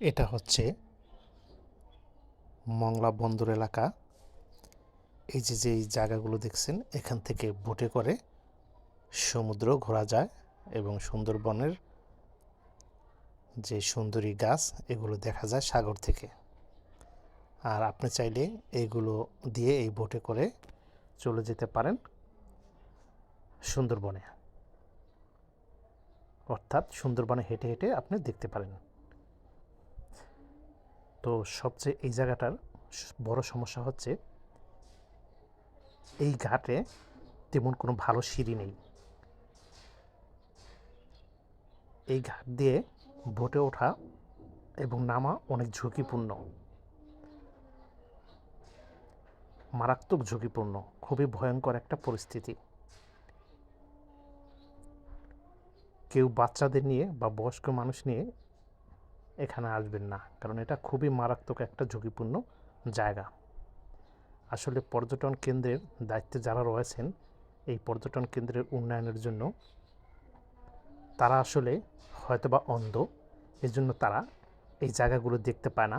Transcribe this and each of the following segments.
এটা হচ্ছে মংলা বন্দর এলাকা। এই যে যে জায়গাগুলো দেখছেন, এখান থেকে বোটে করে সমুদ্র ঘোরা যায় এবং সুন্দরবনের যে সুন্দরী গাছ, এগুলো দেখা যায় সাগর থেকে। আর আপনি চাইলে এইগুলো দিয়ে এই বোটে করে চলে যেতে পারেন সুন্দরবনে। অর্থাৎ সুন্দরবনে হেঁটে হেঁটে আপনি দেখতে পারেন। তো সবচেয়ে এই জায়গাটার বড় সমস্যা হচ্ছে এই ঘাটে তেমন কোনো ভালো সিঁড়ি নেই। এই ঘাট দিয়ে বোটে ওঠা এবং নামা অনেক ঝুঁকিপূর্ণ। মারাত্মক ঝুঁকিপূর্ণ, খুবই ভয়ঙ্কর একটা পরিস্থিতি। কেউ বাচ্চাদের নিয়ে বা বয়স্ক মানুষ নিয়ে এখানে আসবেন না, কারণ এটা খুবই মারাত্মক একটা ঝুঁকিপূর্ণ জায়গা। আসলে পর্যটন কেন্দ্রের দায়িত্বে যারা রয়েছেন, এই পর্যটন কেন্দ্রের উন্নয়নের জন্য তারা আসলে হয়তোবা অন্ধ এর জন্য তারা এই জায়গাগুলো দেখতে পায় না,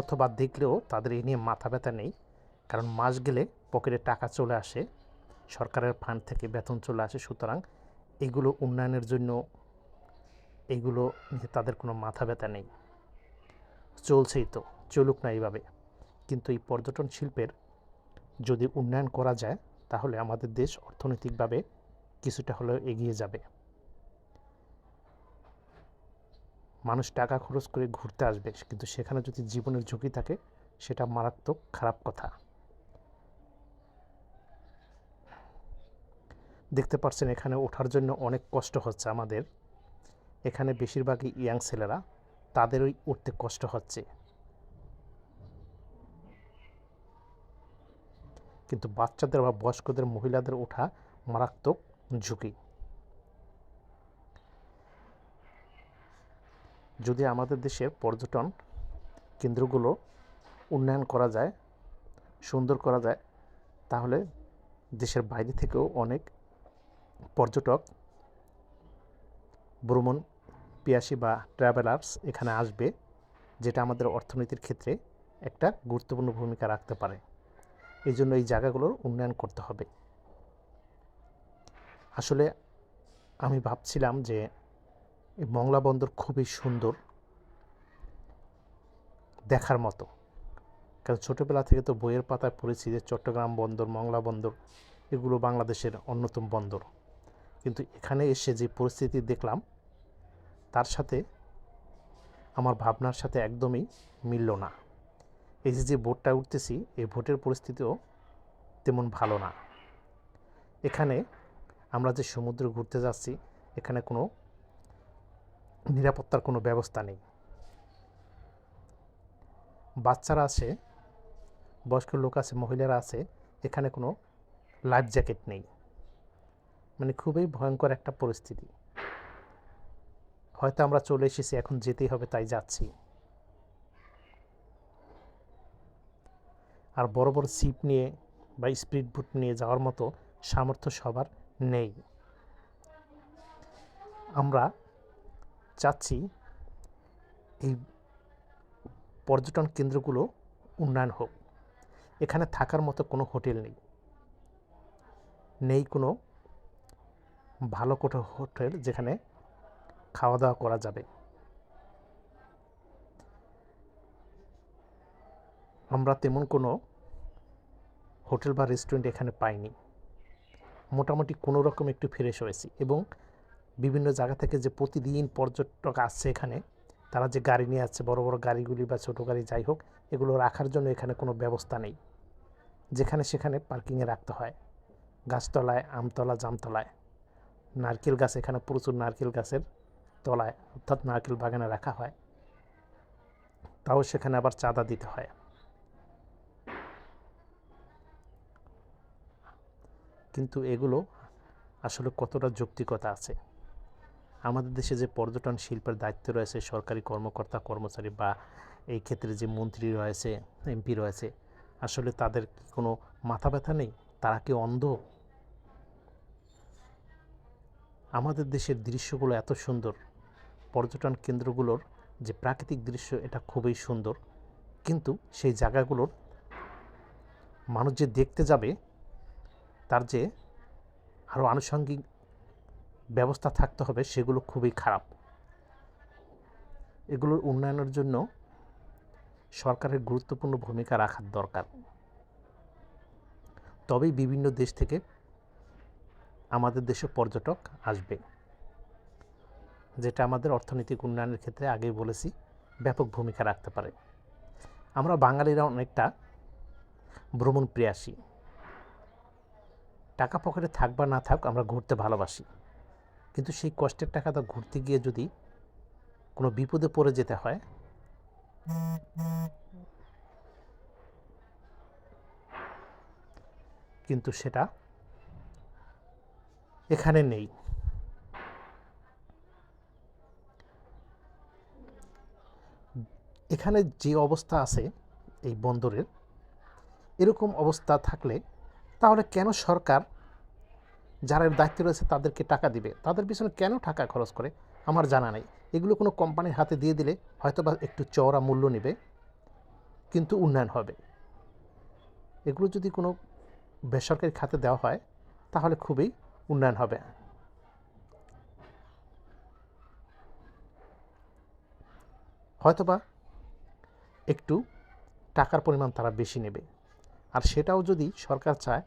অথবা দেখলেও তাদের এই নিয়ে মাথা ব্যথা নেই, কারণ মাস গেলে পকেটে টাকা চলে আসে, সরকারের ফান্ড থেকে বেতন চলে আসে, সুতরাং এগুলো উন্নয়নের জন্য, এগুলো নিয়ে তাদের কোনো মাথা ব্যথা নেই। চলছেই তো, চলুক না এইভাবে। কিন্তু এই পর্যটন শিল্পের যদি উন্নয়ন করা যায়, তাহলে আমাদের দেশ অর্থনৈতিকভাবে কিছুটা হলেও এগিয়ে যাবে। মানুষ টাকা খরচ করে ঘুরতে আসবে, কিন্তু সেখানে যদি জীবনের ঝুঁকি থাকে, সেটা মারাত্মক খারাপ কথা। দেখতে পাচ্ছেন এখানে ওঠার জন্য অনেক কষ্ট হচ্ছে আমাদের। এখানে বেশিরভাগই ইয়াং ছেলেরা তাদেরই উঠতে কষ্ট হচ্ছে। কিন্তু বাচ্চাদের বা বয়স্কদের মহিলাদের ওঠা মারাত্মক ঝুঁকি। যদি আমাদের দেশের পর্যটন কেন্দ্রগুলো উন্নয়ন করা যায়, সুন্দর করা যায়, তাহলে দেশের বাইরে থেকেও অনেক পর্যটক ভ্রমণ পিয়াসী বা ট্রাভেলার্স এখানে আসবে, যেটা আমাদের অর্থনীতির ক্ষেত্রে একটা গুরুত্বপূর্ণ ভূমিকা রাখতে পারে। এই জন্য এই জায়গাগুলোর উন্নয়ন করতে হবে। আসলে আমি ভাবছিলাম যে মংলা বন্দর খুবই সুন্দর দেখার মতো। কারণ ছোটোবেলা থেকে তো বইয়ের পাতায় পড়েছি যে চট্টগ্রাম বন্দর, মংলা বন্দর, এগুলো বাংলাদেশের অন্যতম বন্দর। কিন্তু এখানে এসে যে পরিস্থিতি দেখলাম তার সাথে আমার ভাবনার সাথে একদমই মিলল না। এই যে বোটটা উঠতেছি, এই ভোটের পরিস্থিতিও তেমন ভালো না। এখানে আমরা যে সমুদ্রে ঘুরতে যাচ্ছি, এখানে কোনো নিরাপত্তার কোনো ব্যবস্থা নেই। বাচ্চারা আছে, বয়স্ক লোক আছে, মহিলারা আছে, এখানে কোনো লাইফ জ্যাকেট নেই। মানে খুবই ভয়ঙ্কর একটা পরিস্থিতি। হয়তো আমরা চলে এসেছি, এখন যেতেই হবে, তাই যাচ্ছি। আর বড় বড় সিপ নিয়ে বা স্পিড বুট নিয়ে যাওয়ার মতো সামর্থ্য সবার নেই। আমরা চাচ্ছি এই পর্যটন কেন্দ্রগুলো উন্নয়ন হোক। এখানে থাকার মতো কোনো হোটেল নেই। নেই কোনো ভালো কোনো হোটেল যেখানে খাওয়া দাওয়া করা যাবে। আমরা তেমন কোনো হোটেল বা রেস্টুরেন্ট এখানে পাইনি। মোটামুটি কোনো রকম একটু ফ্রেশ হয়েছি এবং বিভিন্ন জায়গা থেকে যে প্রতিদিন পর্যটক আসছে এখানে, তারা যে গাড়ি নিয়ে আসছে, বড় বড় গাড়িগুলি বা ছোটো গাড়ি যাই হোক, এগুলো রাখার জন্য এখানে কোনো ব্যবস্থা নেই। যেখানে সেখানে পার্কিংয়ে রাখতে হয়। গাছতলায়, আমতলা, জামতলায়। নারকেল গাছ, এখানে প্রচুর নারকেল গাছের তলায়, অর্থাৎ নারকেল বাগানে রাখা হয়। তাও সেখানে আবার চাঁদা দিতে হয়। কিন্তু এগুলো আসলে কতটা যৌক্তিকতা আছে? আমাদের দেশে যে পর্যটন শিল্পের দায়িত্ব রয়েছে, সরকারি কর্মকর্তা, কর্মচারী বা এই ক্ষেত্রে যে মন্ত্রী রয়েছে, এমপি রয়েছে, আসলে তাদের কোনো মাথা ব্যথা নেই? তারা কি অন্ধ? আমাদের দেশের দৃশ্যগুলো এত সুন্দর। পর্যটন কেন্দ্রগুলোর যে প্রাকৃতিক দৃশ্য, এটা খুবই সুন্দর। কিন্তু সেই জায়গাগুলোর মানুষ যে দেখতে যাবে, তার যে আরও আনুষঙ্গিক ব্যবস্থা থাকতে হবে, সেগুলো খুবই খারাপ। এগুলোর উন্নয়নের জন্য সরকারের গুরুত্বপূর্ণ ভূমিকা রাখার দরকার। তবেই বিভিন্ন দেশ থেকে আমাদের দেশে পর্যটক আসবে। যেটা আমাদের অর্থনৈতিক উন্নয়নের ক্ষেত্রে আগেই বলেছি, ব্যাপক ভূমিকা রাখতে পারে। আমরা বাঙালিরা অনেকটা ভ্রমণ প্রিয়াসী টাকা পকেটে থাক বা না থাক, আমরা ঘুরতে ভালোবাসি। কিন্তু সেই কষ্টের টাকা টাকাটা ঘুরতে গিয়ে যদি কোনো বিপদে পড়ে যেতে হয়, কিন্তু সেটা এখানে নেই। এখানে যে অবস্থা আছে এই বন্দরের, এরকম অবস্থা থাকলে তাহলে কেন সরকার যারা দায়িত্বে রয়েছে তাদেরকে টাকা দিবে? তাদের পিছনে কেন টাকা খরচ করে? আমার জানা নেই। এগুলো কোনো কোম্পানির হাতে দিয়ে দিলে হয়তো বা একটু চওড়া মূল্য নেবে, কিন্তু উন্নয়ন হবে। এগুলো যদি কোনো বেসরকারি খাতে দেওয়া হয়, তাহলে খুবই উন্নয়ন হবে। হয়তোবা একটু টাকার পরিমাণ তারা বেশি নেবে। আর সেটাও যদি সরকার চায়,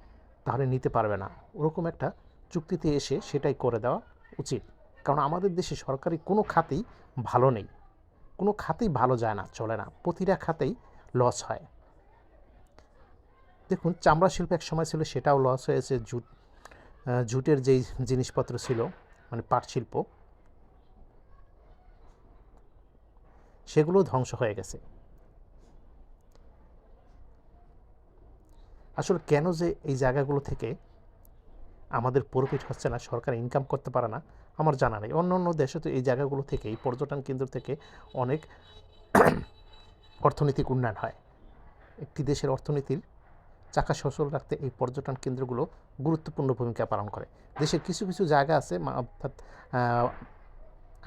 তাহলে নিতে পারবে না। ওরকম একটা চুক্তিতে এসে সেটাই করে দেওয়া উচিত। কারণ আমাদের দেশে সরকারি কোনো খাতেই ভালো নেই। কোনো খাতেই ভালো যায় না, চলে না। প্রতিটা খাতেই লস হয়। দেখুন, চামড়া শিল্প এক সময় ছিল, সেটাও লস হয়েছে। জুট জুটের যেই জিনিসপত্র ছিল মানে পাট শিল্প, সেগুলো ধ্বংস হয়ে গেছে। আসলে কেন যে এই জায়গাগুলো থেকে আমাদের প্রফিট হচ্ছে না, সরকার ইনকাম করতে পারে না, আমার জানা নেই। অন্য অন্য দেশে তো এই জায়গাগুলো থেকে এই পর্যটন কেন্দ্র থেকে অনেক অর্থনৈতিক উন্নয়ন হয়। একটি দেশের অর্থনীতির চাকা সচল রাখতে এই পর্যটন কেন্দ্রগুলো গুরুত্বপূর্ণ ভূমিকা পালন করে। দেশের কিছু কিছু জায়গা আছে অর্থাৎ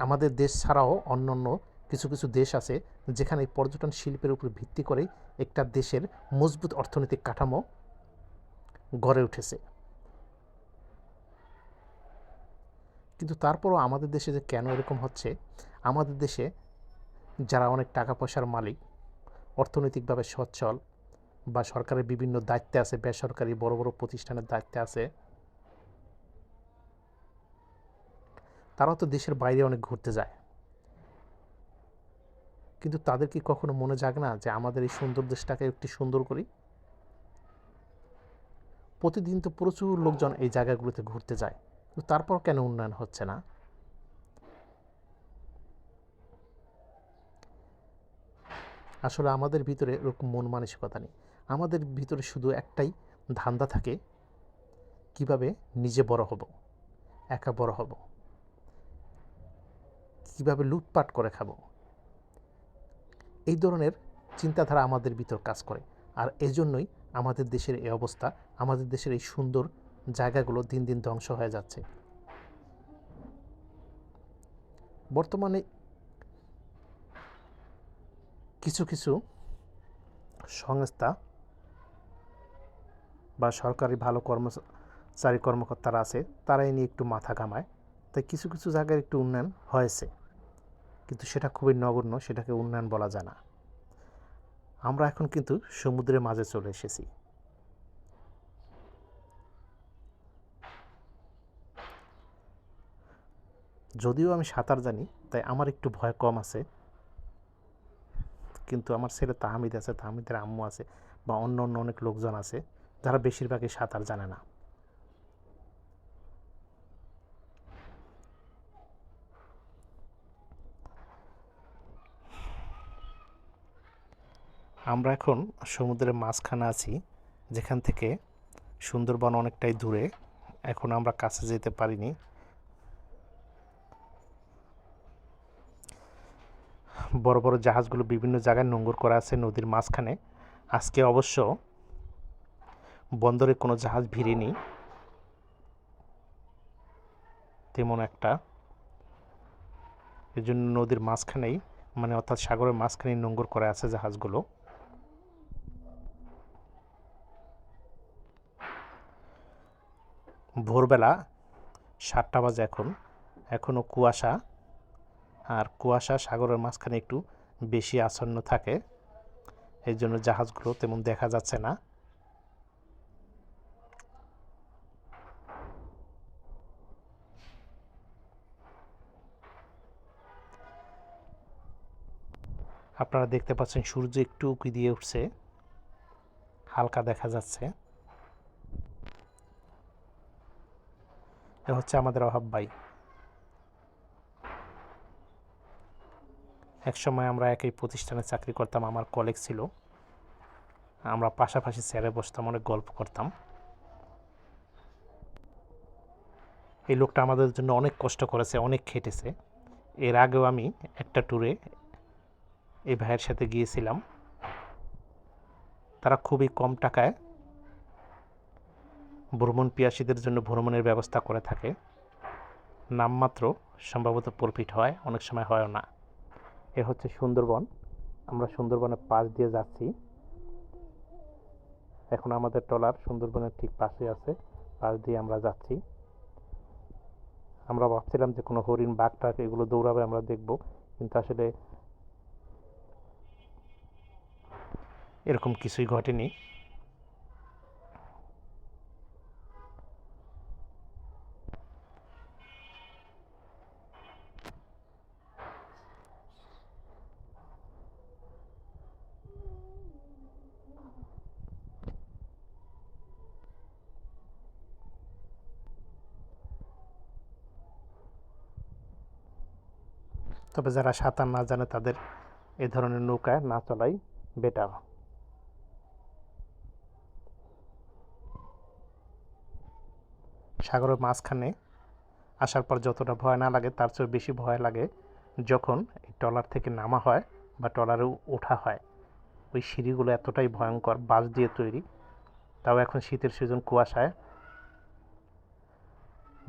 আমাদের দেশ ছাড়াও অন্য অন্য কিছু কিছু দেশ আছে যেখানে পর্যটন শিল্পের উপর ভিত্তি করে একটা দেশের মজবুত অর্থনৈতিক কাঠামো গড়ে উঠেছে। কিন্তু তারপরও আমাদের দেশে যে কেন এরকম হচ্ছে, আমাদের দেশে যারা অনেক টাকা পয়সার মালিক, অর্থনৈতিকভাবে সচ্ছল বা সরকারের বিভিন্ন দায়িত্বে আছে, বেসরকারি বড় বড় প্রতিষ্ঠানের দায়িত্বে আছে, তারাও তো দেশের বাইরে অনেক ঘুরতে যায়। কিন্তু তাদের কি কখনো মনে জাগে না যে আমাদের এই সুন্দর দেশটাকে একটি সুন্দর করি? প্রতিদিন তো প্রচুর লোকজন এই জায়গাগুলোতে ঘুরতে যায়। কিন্তু তারপর কেন উন্নয়ন হচ্ছে না? আসলে আমাদের ভিতরে এরকম মন মানসিকতা নেই। আমাদের ভিতরে শুধু একটাই ধান্দা থাকে, কীভাবে নিজে বড় হব, একা বড় হব, কীভাবে লুটপাট করে খাব। এই ধরনের চিন্তাধারা আমাদের ভিতর কাজ করে। আর এজন্যই আমাদের দেশের এই অবস্থা, আমাদের দেশের এই সুন্দর জায়গাগুলো দিন দিন ধ্বংস হয়ে যাচ্ছে। বর্তমানে কিছু কিছু সংস্থা বা সরকারি ভালো কর্মচারী কর্মকর্তারা আছে, তারাই নিয়ে একটু মাথা ঘামায়। তাই কিছু কিছু জায়গায় একটু উন্নয়ন হয়েছে। কিন্তু সেটা খুবই নগণ্য, সেটাকে উন্নয়ন বলা যায় না। আমরা এখন কিন্তু সমুদ্রের মাঝে চলে এসেছি। যদিও আমি সাঁতার জানি, তাই আমার একটু ভয় কম আছে। কিন্তু আমার ছেলে তাহামিদ আছে, তাহামিদের আম্মু আছে, বা অন্য অন্য অনেক লোকজন আছে, যারা বেশিরভাগই সাঁতার জানে না। আমরা এখন সমুদ্রের মাঝখানে আছি, যেখান থেকে সুন্দরবন অনেকটাই দূরে। এখন আমরা কাছে যেতে পারিনি। বড় বড় জাহাজগুলো বিভিন্ন জায়গায় নোঙ্গর করা আছে নদীর মাঝখানে। আজকে অবশ্য বন্দরে কোনো জাহাজ ভিড়েনি। তেমন একটা। এজন্য নদীর মাঝখানেই মানে অর্থাৎ সাগরের মাঝখানেই নোঙ্গর করে আছে জাহাজগুলো। ভোরবেলা সাতটা বাজে এখন। এখনও কুয়াশা। আর কুয়াশা সাগরের মাঝখানে একটু বেশি আসন্ন থাকে। এই জন্য জাহাজগুলো তেমন দেখা যাচ্ছে না। আপনারা দেখতে পাচ্ছেন সূর্য একটু উঁকি দিয়ে উঠছে। হালকা দেখা যাচ্ছে। এ হচ্ছে আমাদের অভাব ভাই। এক সময় আমরা একই প্রতিষ্ঠানে চাকরি করতাম, আমার কলেজ ছিল। আমরা পাশাপাশি স্যারে বসতাম, অনেক গল্প করতাম। এই লোকটা আমাদের জন্য অনেক কষ্ট করেছে, অনেক খেটেছে। এর আগেও আমি একটা ট্যুরে এই ভাইয়ের সাথে গিয়েছিলাম। তারা খুবই কম টাকায় ভ্রমণ পিয়াসীদের জন্য ভ্রমণের ব্যবস্থা করে থাকে। নামমাত্র সম্ভবত প্রফিট হয়, অনেক সময় হয়ও না। এ হচ্ছে সুন্দরবন। আমরা সুন্দরবনের পাশ দিয়ে যাচ্ছি। এখন আমাদের ট্রলার সুন্দরবনের ঠিক পাশে আছে, পাশ দিয়ে আমরা যাচ্ছি। আমরা ভাবছিলাম যে কোনো হরিণ, বাঘ, টাঘ এগুলো দৌড়াবে, আমরা দেখব। কিন্তু আসলে এরকম কিছুই ঘটেনি। তবে যারা সাঁতার না জানে, তাদের এ ধরনের নৌকায় না চলাই বেটার সাগরের মাঝখানে আসার পর যতটা ভয় না লাগে, তার চেয়ে বেশি ভয় লাগে যখন এই ট্রলার থেকে নামা হয় বা ট্রলারে ওঠা হয়। ওই সিঁড়িগুলো এতটাই ভয়ঙ্কর, বাঁশ দিয়ে তৈরি। তাও এখন শীতের সিজন কুয়াশায়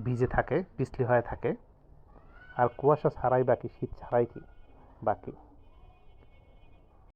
ভিজে থাকে, পিছলি হয়ে থাকে। আর কুয়াশা ছাড়াই বাকি শীত ছাড়াই কি বাকি?